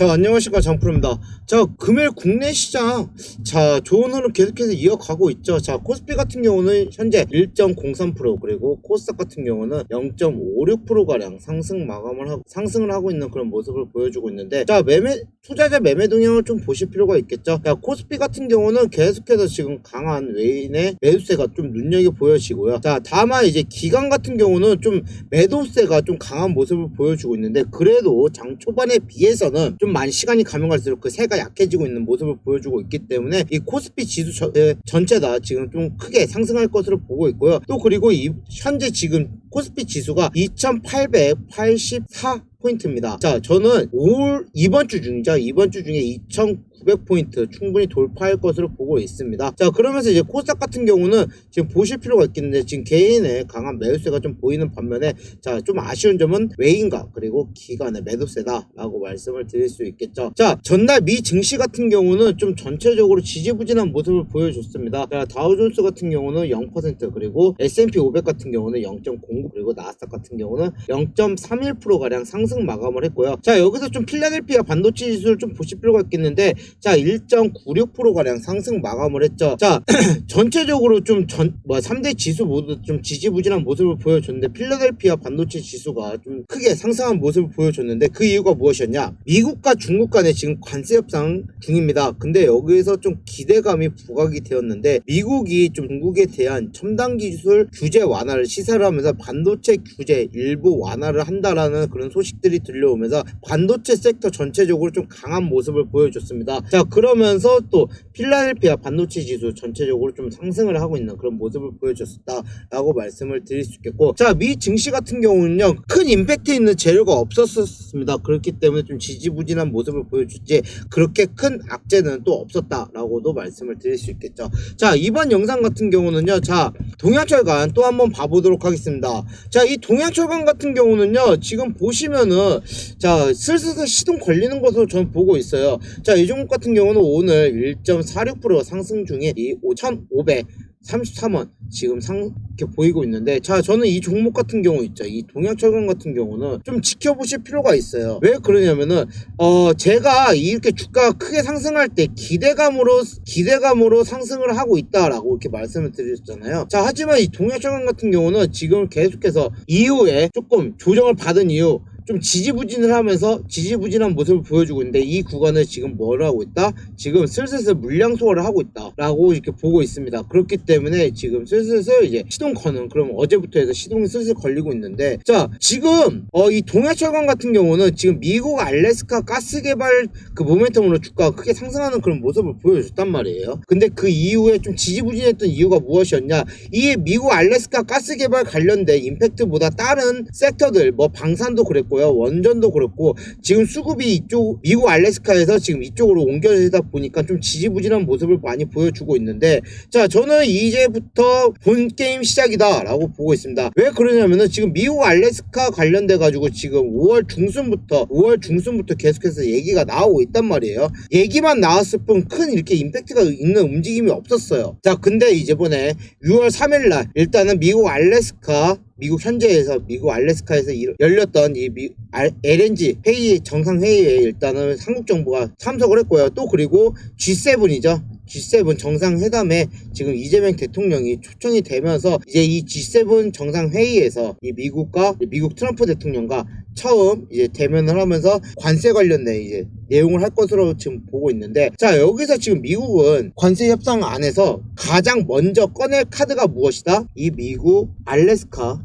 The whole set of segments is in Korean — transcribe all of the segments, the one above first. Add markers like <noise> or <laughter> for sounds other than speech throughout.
자, 안녕하십니까. 장프로입니다. 자, 금일 국내 시장. 자, 좋은 흐름 계속해서 이어가고 있죠. 자, 코스피 같은 경우는 현재 1.03% 그리고 코스닥 같은 경우는 0.56%가량 상승 마감을 하고, 상승을 하고 있는 그런 모습을 보여주고 있는데, 자, 매매, 투자자 매매 동향을 좀 보실 필요가 있겠죠. 자, 코스피 같은 경우는 계속해서 지금 강한 외인의 매수세가 좀 눈여겨 보여지고요. 자, 다만 이제 기관 같은 경우는 좀 매도세가 좀 강한 모습을 보여주고 있는데, 그래도 장 초반에 비해서는 좀 많이 시간이 가면 갈수록 그 세가 약해지고 있는 모습을 보여주고 있기 때문에 이 코스피 지수 전체 다 지금 좀 크게 상승할 것으로 보고 있고요. 또 그리고 이 현재 지금 코스피 지수가 2,884 포인트입니다. 자, 저는 올 이번 주 중이죠. 이번 주 중에 2,900포인트 충분히 돌파할 것으로 보고 있습니다. 자, 그러면서 이제 코스닥 같은 경우는 지금 보실 필요가 있겠는데 지금 개인의 강한 매수세가 좀 보이는 반면에 자, 좀 아쉬운 점은 외인가 그리고 기관의 매도세다라고 말씀을 드릴 수 있겠죠. 자, 전날 미 증시 같은 경우는 좀 전체적으로 지지부진한 모습을 보여줬습니다. 자, 다우존스 같은 경우는 0% 그리고 S&P 500 같은 경우는 0.09 그리고 나스닥 같은 경우는 0.31% 가량 상승 마감을 했고요. 자, 여기서 좀 필라델피아 반도체 지수를 좀 보실 필요가 있겠는데 자, 1.96% 가량 상승 마감을 했죠. 자, <clears throat> 전체적으로 좀 전 뭐 3대 지수 모두 좀 지지부진한 모습을 보여줬는데 필라델피아 반도체 지수가 좀 크게 상승한 모습을 보여줬는데 그 이유가 무엇이었냐? 미국과 중국 간에 지금 관세 협상 중입니다. 근데 여기에서 좀 기대감이 부각이 되었는데 미국이 좀 중국에 대한 첨단 기술 규제 완화를 시사를 하면서 반도체 규제 일부 완화를 한다라는 그런 소식들이 들려오면서 반도체 섹터 전체적으로 좀 강한 모습을 보여줬습니다. 자 그러면서 또 필라델피아 반도체 지수 전체적으로 좀 상승을 하고 있는 그런 모습을 보여줬었다라고 말씀을 드릴 수 있겠고 자 미 증시 같은 경우는요 큰 임팩트 있는 재료가 없었습니다. 그렇기 때문에 좀 지지부진한 모습을 보여줬지 그렇게 큰 악재는 또 없었다라고도 말씀을 드릴 수 있겠죠. 자 이번 영상 같은 경우는요 자 동양철관 또 한번 봐보도록 하겠습니다. 자 이 동양철관 같은 경우는요 지금 보시면은 자 슬슬 시동 걸리는 것으로 저는 보고 있어요. 자, 이 종목 같은 경우는 오늘 1.46% 상승 중에 이 5,533원 지금 상 이렇게 보이고 있는데 자, 저는 이 종목 같은 경우 있죠. 이 동양철강 같은 경우는 좀 지켜보실 필요가 있어요. 왜 그러냐면은 어, 제가 이렇게 주가가 크게 상승할 때 기대감으로 기대감으로 상승을 하고 있다라고 이렇게 말씀을 드렸잖아요. 자, 하지만 이 동양철강 같은 경우는 지금 계속해서 이후에 조금 조정을 받은 이후 좀 지지부진을 하면서 지지부진한 모습을 보여주고 있는데 이 구간을 지금 뭘 하고 있다? 지금 슬슬 물량 소화를 하고 있다 라고 이렇게 보고 있습니다. 그렇기 때문에 지금 슬슬 이제 시동 거는 그럼 어제부터 해서 시동이 슬슬 걸리고 있는데 자 지금 어, 이 동해철강 같은 경우는 지금 미국 알래스카 가스 개발 그 모멘텀으로 주가가 크게 상승하는 그런 모습을 보여줬단 말이에요. 근데 그 이후에 좀 지지부진했던 이유가 무엇이었냐? 이 미국 알래스카 가스 개발 관련된 임팩트보다 다른 섹터들 뭐 방산도 그랬고 요. 원전도 그렇고 지금 수급이 이쪽 미국 알래스카에서 지금 이쪽으로 옮겨지다 보니까 좀 지지부진한 모습을 많이 보여주고 있는데 자 저는 이제부터 본 게임 시작이다 라고 보고 있습니다. 왜 그러냐면은 지금 미국 알래스카 관련돼 가지고 지금 5월 중순부터 5월 중순부터 계속해서 얘기가 나오고 있단 말이에요. 얘기만 나왔을 뿐 큰 이렇게 임팩트가 있는 움직임이 없었어요. 자 근데 이제 번에 6월 3일날 일단은 미국 알래스카 미국 현재에서 미국 알래스카에서 일- 열렸던 이 미, 알- LNG 회의 정상 회의에 일단은 한국 정부가 참석을 했고요. 또 그리고 G7이죠. G7 정상회담에 지금 이재명 대통령이 초청이 되면서 이제 이 G7 정상회의에서 이 미국과 미국 트럼프 대통령과 처음 이제 대면을 하면서 관세 관련된 이제 내용을 할 것으로 지금 보고 있는데 자 여기서 지금 미국은 관세 협상 안에서 가장 먼저 꺼낼 카드가 무엇이다? 이 미국 알래스카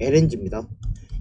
LNG입니다.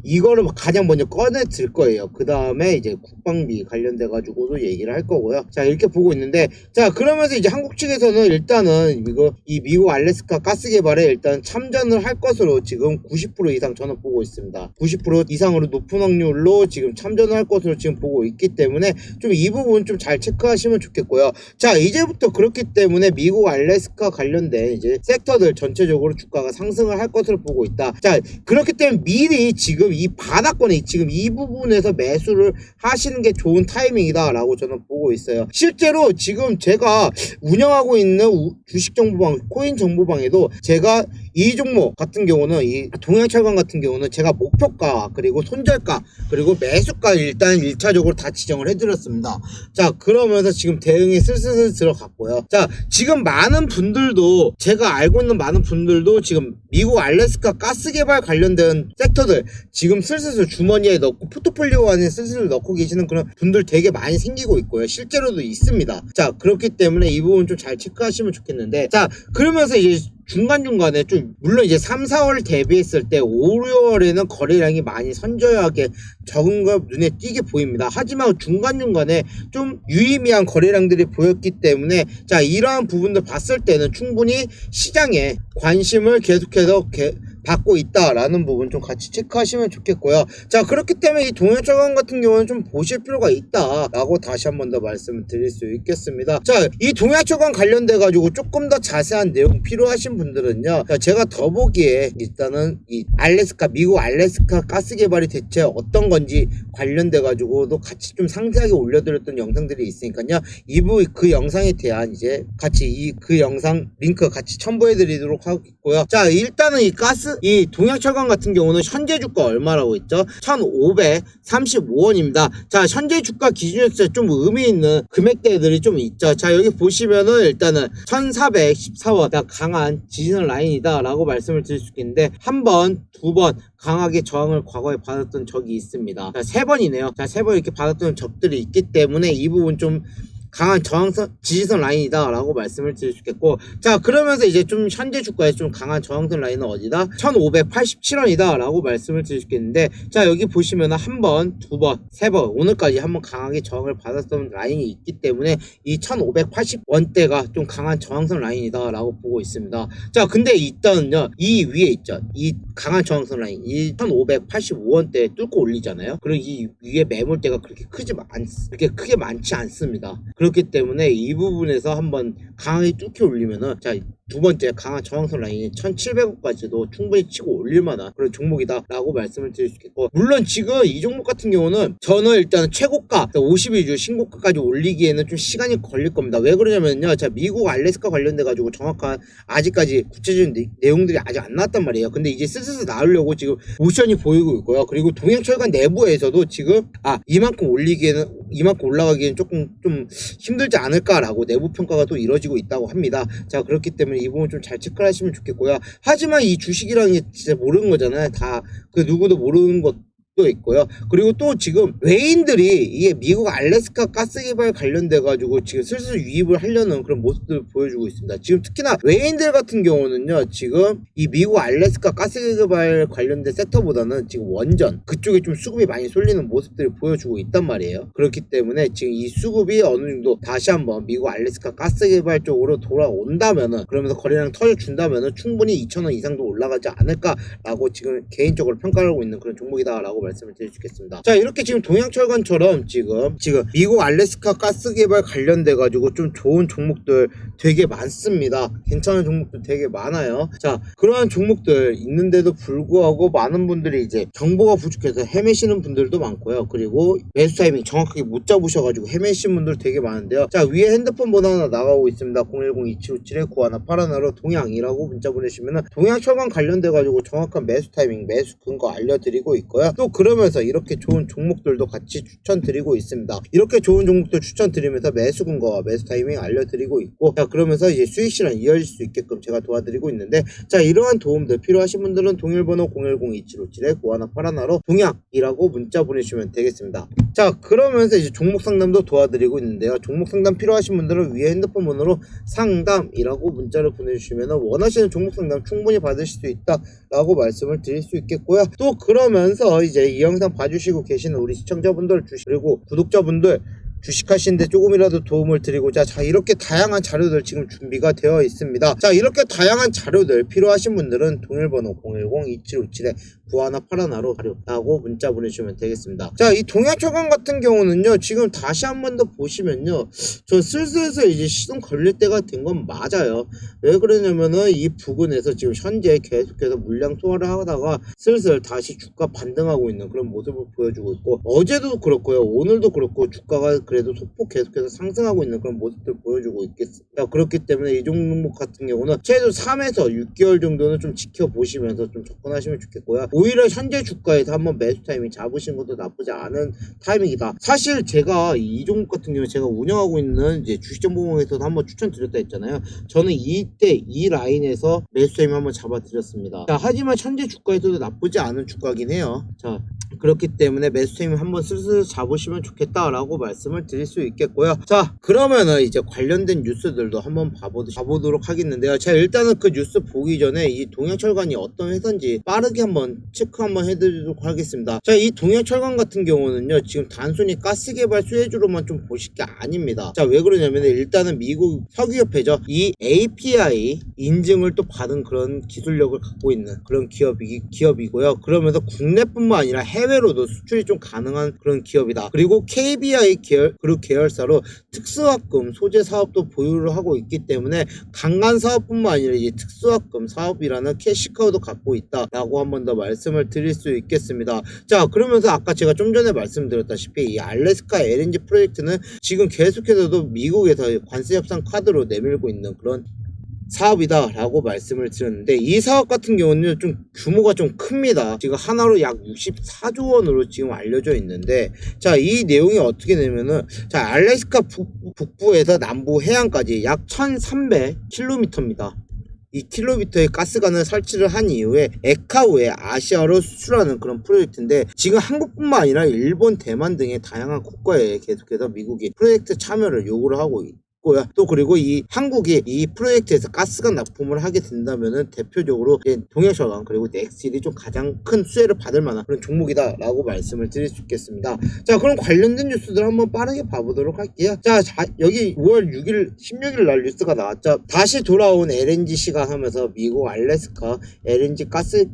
이거를 가장 먼저 꺼내 들 거예요. 그 다음에 이제 국방비 관련돼 가지고도 얘기를 할 거고요. 자 이렇게 보고 있는데 자 그러면서 이제 한국 측에서는 일단은 이거 이 미국 알래스카 가스 개발에 일단 참전을 할 것으로 지금 90% 이상 저는 보고 있습니다. 90% 이상으로 높은 확률로 지금 참전을 할 것으로 지금 보고 있기 때문에 좀 이 부분 좀 잘 체크하시면 좋겠고요. 자 이제부터 그렇기 때문에 미국 알래스카 관련된 이제 섹터들 전체적으로 주가가 상승을 할 것으로 보고 있다. 자 그렇기 때문에 미리 지금 이 바닥권에 지금 이 부분에서 매수를 하시는 게 좋은 타이밍이다라고 저는 보고 있어요. 실제로 지금 제가 운영하고 있는 우- 주식 정보방, 코인 정보방에도 제가 이 종목 같은 경우는 이 동양철강 같은 경우는 제가 목표가 그리고 손절가 그리고 매수가 일단 1차적으로 다 지정을 해드렸습니다. 자 그러면서 지금 대응이 슬슬 들어갔고요. 자 지금 많은 분들도 제가 알고 있는 많은 분들도 지금 미국 알래스카 가스 개발 관련된 섹터들 지금 슬슬 주머니에 넣고 포트폴리오 안에 슬슬 넣고 계시는 그런 분들 되게 많이 생기고 있고요. 실제로도 있습니다. 자 그렇기 때문에 이 부분 좀 잘 체크하시면 좋겠는데 자 그러면서 이제 중간중간에 좀 물론 이제 3, 4월 대비했을 때 5, 6월에는 거래량이 많이 선저하게 적은 거 눈에 띄게 보입니다. 하지만 중간중간에 좀 유의미한 거래량들이 보였기 때문에 자 이러한 부분들 봤을 때는 충분히 시장에 관심을 계속해서 개- 받고 있다라는 부분 좀 같이 체크하시면 좋겠고요. 자 그렇기 때문에 이 동해철강 같은 경우는 좀 보실 필요가 있다라고 다시 한 번 더 말씀을 드릴 수 있겠습니다. 자이 동해철강 관련돼 가지고 조금 더 자세한 내용 필요하신 분들은요. 자, 제가 더 보기에 일단은 이 알래스카 미국 알래스카 가스 개발이 대체 어떤 건지 관련돼 가지고도 같이 좀 상세하게 올려드렸던 영상들이 있으니까요. 이부 그 영상에 대한 이제 같이 이 그 영상 링크 같이 첨부해 드리도록 하 겠고요. 자 일단은 이 가스 이 동양철강 같은 경우는 현재 주가 얼마라고 했죠? 1,535원입니다. 자 현재 주가 기준에서 좀 의미 있는 금액대들이 좀 있죠. 자 여기 보시면은 일단은 1,414원 자, 강한 지지선 라인이다라고 말씀을 드릴 수 있겠는데 한 번, 두 번 강하게 저항을 과거에 받았던 적이 있습니다. 자, 세 번이네요. 자, 세 번 이렇게 받았던 적들이 있기 때문에 이 부분 좀 강한 저항선 지지선 라인이다라고 말씀을 드릴 수 있겠고 자 그러면서 이제 좀 현재 주가에 좀 강한 저항선 라인은 어디다 1587원이다라고 말씀을 드릴 수 있겠는데 자 여기 보시면은 한 번, 두 번, 세 번 오늘까지 한번 강하게 저항을 받았던 라인이 있기 때문에 이 1580원대가 좀 강한 저항선 라인이다라고 보고 있습니다. 자 근데 일단은요 이 위에 있죠 이 강한 저항선 라인 이 1585원대 뚫고 올리잖아요. 그리고 이 위에 매물대가 그렇게 크지 않 그렇게 크게 많지 않습니다. 그렇기 때문에 이 부분에서 한번 강하게 뚫기 올리면은 자두 번째 강한 저항선 라인이 1700원까지도 충분히 치고 올릴 만한 그런 종목이다 라고 말씀을 드릴 수 있겠고 물론 지금 이 종목 같은 경우는 저는 일단 최고가 52주 신고가까지 올리기에는 좀 시간이 걸릴 겁니다. 왜 그러냐면요. 자 미국 알래스카 관련돼 가지고 정확한 아직까지 구체적인 내, 내용들이 아직 안 나왔단 말이에요. 근데 이제 슬슬 나오려고 지금 모션이 보이고 있고요. 그리고 동양철강 내부에서도 지금 아 이만큼 올리기에는 이만큼 올라가기에는 조금 좀 힘들지 않을까라고 내부 평가가 또 이루어지고 있다고 합니다. 자 그렇기 때문에 이 부분 좀 잘 체크를 하시면 좋겠고요. 하지만 이 주식이라는 게 진짜 모르는 거잖아요. 다 그 누구도 모르는 것. 도 있고요. 그리고 또 지금 외인들이 이게 미국 알래스카 가스 개발 관련돼 가지고 지금 슬슬 유입을 하려는 그런 모습들을 보여주고 있습니다. 지금 특히나 외인들 같은 경우는요. 지금 이 미국 알래스카 가스 개발 관련된 섹터보다는 지금 원전 그쪽에 좀 수급이 많이 쏠리는 모습들을 보여주고 있단 말이에요. 그렇기 때문에 지금 이 수급이 어느 정도 다시 한번 미국 알래스카 가스 개발 쪽으로 돌아온다면은 그러면서 거래량 터져준다면은 충분히 2,000원 이상도 올라가지 않을까라고 지금 개인적으로 평가를 하고 있는 그런 종목이다라고 말씀을 있겠습니다. 자 이렇게 지금 동양철강처럼 지금 지금 미국 알래스카 가스 개발 관련돼 가지고 좀 좋은 종목들 되게 많습니다. 괜찮은 종목들 되게 많아요. 자 그러한 종목들 있는데도 불구하고 많은 분들이 이제 정보가 부족해서 헤매시는 분들도 많고요. 그리고 매수 타이밍 정확하게 못 잡으셔가지고 헤매신 분들 되게 많은데요. 자 위에 핸드폰 번호 하나 나가고 있습니다. 010-2757-9181로 동양이라고 문자 보내시면은 동양철강 관련돼 가지고 정확한 매수 타이밍, 매수 근거 알려드리고 있고요. 또 그러면서 이렇게 좋은 종목들도 같이 추천드리고 있습니다. 이렇게 좋은 종목들 추천드리면서 매수 근거와 매수 타이밍 알려드리고 있고 자 그러면서 이제 수익 실현 이어질 수 있게끔 제가 도와드리고 있는데 자 이러한 도움들 필요하신 분들은 동일번호 010-2757-9181로 동양이라고 문자 보내주시면 되겠습니다. 자 그러면서 이제 종목 상담도 도와드리고 있는데요. 종목 상담 필요하신 분들은 위에 핸드폰 번호로 상담이라고 문자를 보내주시면 원하시는 종목 상담 충분히 받으실 수 있다라고 말씀을 드릴 수 있겠고요. 또 그러면서 이제 이 영상 봐주시고 계시는 우리 시청자분들 주식 그리고 구독자분들 주식하시는데 조금이라도 도움을 드리고자 자 이렇게 다양한 자료들 지금 준비가 되어 있습니다. 자 이렇게 다양한 자료들 필요하신 분들은 동일번호 구하나 팔아나로 가렵다고 문자 보내주시면 되겠습니다. 자, 이 동양철강 같은 경우는요, 지금 다시 한 번 더 보시면요, 저 슬슬슬 이제 시동 걸릴 때가 된 건 맞아요. 왜 그러냐면은 이 부근에서 지금 현재 계속해서 물량 소화를 하다가 슬슬 다시 주가 반등하고 있는 그런 모습을 보여주고 있고 어제도 그렇고요 오늘도 그렇고 주가가 그래도 소폭 계속해서 상승하고 있는 그런 모습들 보여주고 있겠습니다 그렇기 때문에 이 종목 같은 경우는 최소 3에서 6개월 정도는 좀 지켜보시면서 좀 접근하시면 좋겠고요 오히려 현재 주가에서 한번 매수 타이밍 잡으신 것도 나쁘지 않은 타이밍이다 사실 제가 이 종목 같은 경우 제가 운영하고 있는 이제 주식정보공에서도 한번 추천드렸다 했잖아요 저는 이때 이 라인에서 매수 타임 한번 잡아드렸습니다. 자, 하지만 현재 주가에서도 나쁘지 않은 주가긴 해요. 자, 그렇기 때문에 매수 타임 한번 슬슬 잡으시면 좋겠다라고 말씀을 드릴 수 있겠고요. 자, 그러면은 이제 관련된 뉴스들도 한번 봐보, 봐보도록 하겠는데요. 자, 일단은 그 뉴스 보기 전에 이 동양철관이 어떤 회사인지 빠르게 한번 체크 한번 해드리도록 하겠습니다. 자, 이 동양철관 같은 경우는요, 지금 단순히 가스 개발 수혜주로만 좀 보실 게 아닙니다. 자, 왜 그러냐면 일단은 미국 석유협회죠. 이 API 인증을 또 받은 그런 기술력을 갖고 있는 그런 기업이, 기업이고요. 그러면서 국내뿐만 아니라 해외로도 수출이 좀 가능한 그런 기업이다. 그리고 KBI 계열, 그룹 계열사로 특수학금 소재 사업도 보유를 하고 있기 때문에 강간 사업뿐만 아니라 이 특수학금 사업이라는 캐시카우도 갖고 있다라고 한 번 더 말 씀을 드릴 수 있겠습니다. 자, 그러면서 아까 제가 좀 전에 말씀드렸다시피 이 알래스카 LNG 프로젝트는 지금 계속해서도 미국에서 관세 협상 카드로 내밀고 있는 그런 사업이다라고 말씀을 드렸는데 이 사업 같은 경우는 좀 규모가 좀 큽니다. 지금 하나로 약 64조 원으로 지금 알려져 있는데 자 이 내용이 어떻게 되면은 자 알래스카 북부, 북부에서 남부 해안까지 약 1300km입니다. 이 킬로미터의 가스관을 설치를 한 이후에 에카우에 아시아로 수출하는 그런 프로젝트인데 지금 한국뿐만 아니라 일본, 대만 등의 다양한 국가에 계속해서 미국이 프로젝트 참여를 요구를 하고 있. 고요. 또 그리고 이 한국이 이 프로젝트에서 가스관 납품을 하게 된다면은 대표적으로 이제 동해철강 그리고 넥실이 좀 가장 큰 수혜를 받을 만한 그런 종목이다라고 말씀을 드릴 수 있겠습니다. 자 그럼 관련된 뉴스들 한번 빠르게 봐보도록 할게요. 자, 자, 여기 5월 6일 16일 날 뉴스가 나왔죠. 다시 돌아온 LNGC가 하면서 미국 알래스카 LNG 가스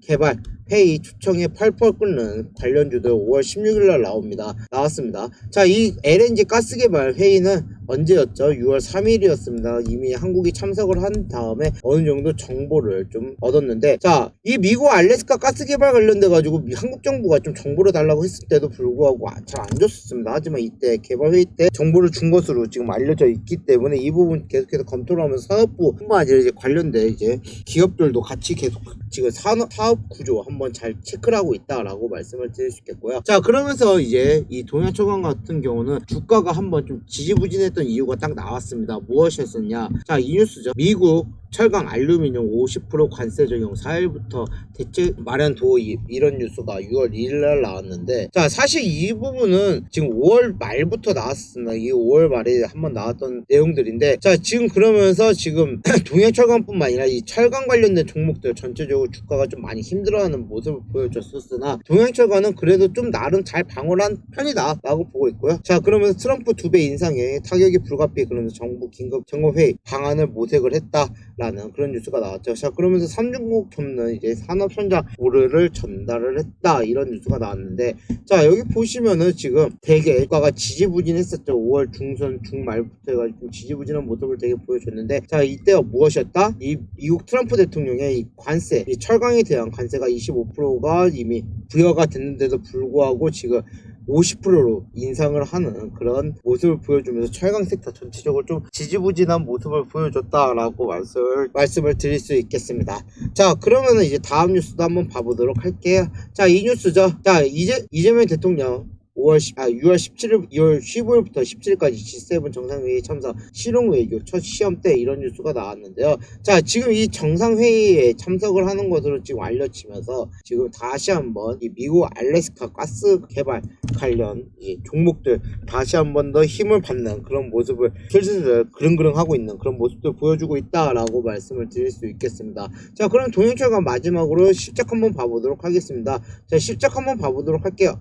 개발 회의 초청에 펄펄 끓는 관련 주들 5월 16일 날 나옵니다. 나왔습니다. 자, 이 LNG 가스 개발 회의는 언제였죠? 6월 3일이었습니다. 이미 한국이 참석을 한 다음에 어느 정도 정보를 좀 얻었는데, 자, 이 미국 알래스카 가스 개발 관련돼 가지고 한국 정부가 좀 정보를 달라고 했을 때도 불구하고 잘 안 줬었습니다. 하지만 이때 개발 회의 때 정보를 준 것으로 지금 알려져 있기 때문에 이 부분 계속해서 검토를 하면서 사업부뿐만 아니라 이제 관련된 이제 기업들도 같이 계속 지금 산업 사업 구조 한번 잘 체크를 하고 있다라고 말씀을 드릴 수 있겠고요. 자, 그러면서 이제 이 동양철강 같은 경우는 주가가 한번 좀 지지부진했던 이유가 딱 나왔습니다. 무엇이었었냐? 자, 이 뉴스죠. 미국 철강 알루미늄 50% 관세 적용 4일부터 대책 마련 도입 이런 뉴스가 6월 2일 날 나왔는데 자 사실 이 부분은 지금 5월 말부터 나왔습니다. 이 5월 말에 한번 나왔던 내용들인데 자 지금 그러면서 지금 <clears throat> 동해철강뿐만 아니라 이 철강 관련된 종목들 전체적으로 주가가 좀 많이 힘들어하는 모습을 보여줬었으나 동양철강은 그래도 좀 나름 잘 방어한 편이다 라고 보고 있고요. 자 그러면서 트럼프 두 배 인상에 타격이 불가피해 그러면서 정부 긴급 점검회의 방안을 모색을 했다 라는 그런 뉴스가 나왔죠. 자, 그러면서 삼중국 접는 이제 산업 선장 오르를 전달을 했다. 이런 뉴스가 나왔는데, 자, 여기 보시면은 지금 되게 주가가 지지부진 했었죠. 5월 중순, 중말부터 해가지고 지지부진한 모습을 되게 보여줬는데, 자, 이때가 무엇이었다? 이 미국 트럼프 대통령의 이 관세, 이 철강에 대한 관세가 25%가 이미 부여가 됐는데도 불구하고 지금 50%로 인상을 하는 그런 모습을 보여주면서 철강 섹터 전체적으로 좀 지지부진한 모습을 보여줬다라고 말씀을 말씀을 드릴 수 있겠습니다. 자 그러면은 이제 다음 뉴스도 한번 봐보도록 할게요. 자 이 뉴스죠. 자 이제 이재명 대통령 5월 10, 아 6월 17일 2월 15일부터 17일까지 G7 정상회의 참석 실용 외교 첫 시험 때 이런 뉴스가 나왔는데요. 자 지금 이 정상회의에 참석을 하는 것으로 지금 알려지면서 지금 다시 한번 이 미국 알래스카 가스 개발 관련 이 종목들 다시 한번 더 힘을 받는 그런 모습을 슬슬 그릉그릉 하고 있는 그런 모습들 보여주고 있다라고 말씀을 드릴 수 있겠습니다. 자 그럼 동영철과 마지막으로 실적 한번 봐보도록 하겠습니다. 자 실적 한번 봐보도록 할게요.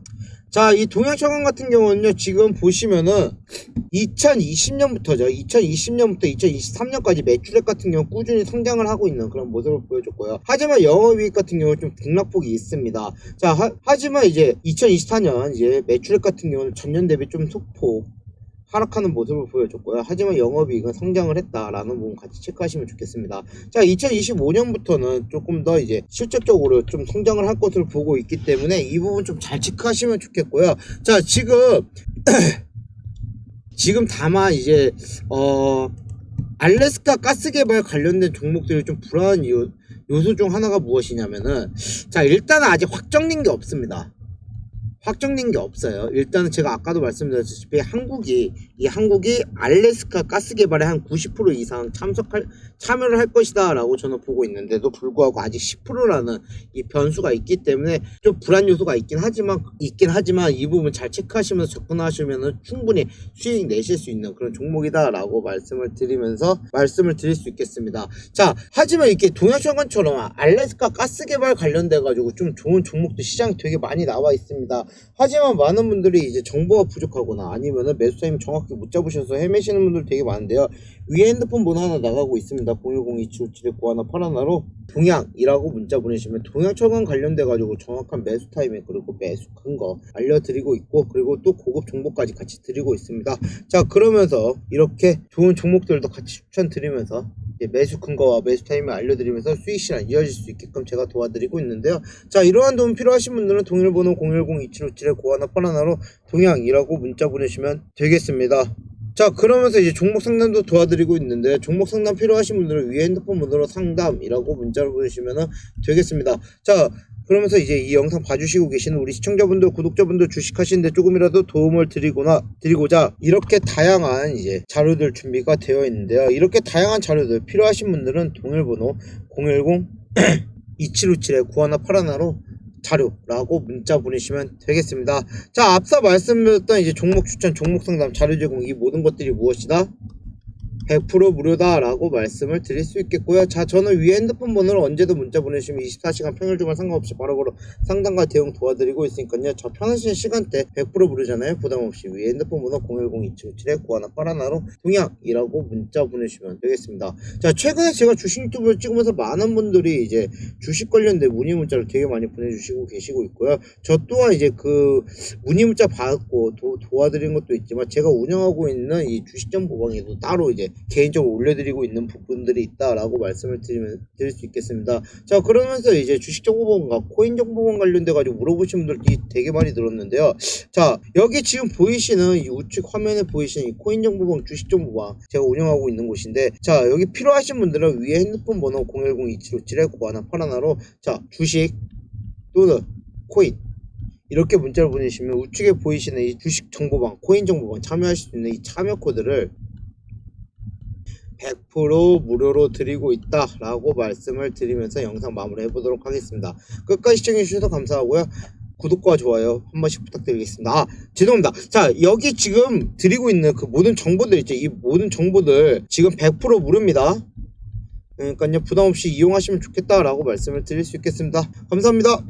자, 이 동양철강 같은 경우는요, 지금 보시면은, 2020년부터죠. 2020년부터 2023년까지 매출액 같은 경우 꾸준히 성장을 하고 있는 그런 모습을 보여줬고요. 하지만 영업이익 같은 경우 좀 등락폭이 있습니다. 자, 하, 지만 이제 2024년 이제 매출액 같은 경우는 전년 대비 좀 소폭 하락하는 모습을 보여줬고요. 하지만 영업이익은 성장을 했다라는 부분 같이 체크하시면 좋겠습니다. 자, 2025년부터는 조금 더 이제 실질적으로 좀 성장을 할 것으로 보고 있기 때문에 이 부분 좀 잘 체크하시면 좋겠고요. 자, 지금 <clears throat> 지금 다만 이제 어 알래스카 가스 개발 관련된 종목들이 좀 불안한 이유 요소 중 하나가 무엇이냐면은 자 일단은 아직 확정된 게 없습니다. 확정된 게 없어요. 일단은 제가 아까도 말씀드렸다시피 한국이 이 한국이 알래스카 가스 개발에 한 90% 이상 참석할 참여를 할 것이다라고 저는 보고 있는데도 불구하고 아직 10%라는 이 변수가 있기 때문에 좀 불안 요소가 있긴 하지만 있긴 하지만 이 부분 잘 체크하시면서 접근하시면은 충분히 수익 내실 수 있는 그런 종목이다라고 말씀을 드리면서 말씀을 드릴 수 있겠습니다. 자, 하지만 이렇게 동양청관처럼 알래스카 가스 개발 관련돼 가지고 좀 좋은 종목도 시장에 되게 많이 나와 있습니다. 하지만 많은 분들이 이제 정보가 부족하거나 아니면은 매수 타임 정확히 못 잡으셔서 헤매시는 분들 되게 많은데요. 위에 핸드폰 번호 하나 나가고 있습니다. 010-2757-91 81로 동양이라고 문자 보내시면 동양철강 관련돼 가지고 정확한 매수 타이밍 그리고 매수 큰 거 알려드리고 있고 그리고 또 고급 정보까지 같이 드리고 있습니다. 자 그러면서 이렇게 좋은 종목들도 같이 추천드리면서 매수 큰 거와 매수 타이밍 알려드리면서 수익 실현 이어질 수 있게끔 제가 도와드리고 있는데요. 자 이러한 도움 필요하신 분들은 동일번호 010-2757-91 81로 동양이라고 문자 보내시면 되겠습니다. 자 그러면서 이제 종목 상담도 도와드리고 있는데 종목 상담 필요하신 분들은 위에 핸드폰 번호로 상담이라고 문자를 보내시면 되겠습니다 자 그러면서 이제 이 영상 봐주시고 계시는 우리 시청자분들 구독자분들 주식하시는데 조금이라도 도움을 드리거나 드리고자 이렇게 다양한 이제 자료들 준비가 되어 있는데요 이렇게 다양한 자료들 필요하신 분들은 동일번호 010 2757에 91 81로 자료라고 문자 보내시면 되겠습니다. 자, 앞서 말씀드렸던 이제 종목 추천, 종목 상담, 자료 제공 이 모든 것들이 무엇이다? 100% 무료다라고 말씀을 드릴 수 있겠고요. 자, 저는 위에 핸드폰 번호로 언제도 문자 보내주시면 24시간 평일 주말 상관없이 바로바로 상담과 대응 도와드리고 있으니까요. 저 편하신 시간대 100% 무료잖아요. 부담 없이 위에 핸드폰 번호 010-2757-9181로 동양이라고 문자 보내주시면 되겠습니다. 자, 최근에 제가 주식 유튜브를 찍으면서 많은 분들이 이제 주식 관련된 문의 문자를 되게 많이 보내주시고 계시고 있고요. 저 또한 이제 그 문의 문자 받고 도, 도와드린 것도 있지만 제가 운영하고 있는 이 주식 정보방에도 따로 이제 개인적으로 올려드리고 있는 부분들이 있다라고 말씀을 드리면 드릴 수 있겠습니다. 자 그러면서 이제 주식 정보방과 코인 정보방 관련돼 가지고 물어보신 분들이 되게 많이 들었는데요. 자 여기 지금 보이시는 이 우측 화면에 보이시는 이 코인 정보방 주식 정보방 제가 운영하고 있는 곳인데 자 여기 필요하신 분들은 위에 핸드폰 번호 010-2757-91 81로 자 주식 또는 코인 이렇게 문자를 보내시면 우측에 보이시는 이 주식 정보방, 코인 정보방 참여하실 수 있는 이 참여 코드를 100% 무료로 드리고 있다 라고 말씀을 드리면서 영상 마무리 해보도록 하겠습니다. 끝까지 시청해주셔서 감사하고요. 구독과 좋아요 한 번씩 부탁드리겠습니다. 아, 죄송합니다. 자, 여기 지금 드리고 있는 그 모든 정보들 있죠. 이 모든 정보들 지금 100% 무료입니다. 그러니까요, 부담 없이 이용하시면 좋겠다 라고 말씀을 드릴 수 있겠습니다. 감사합니다.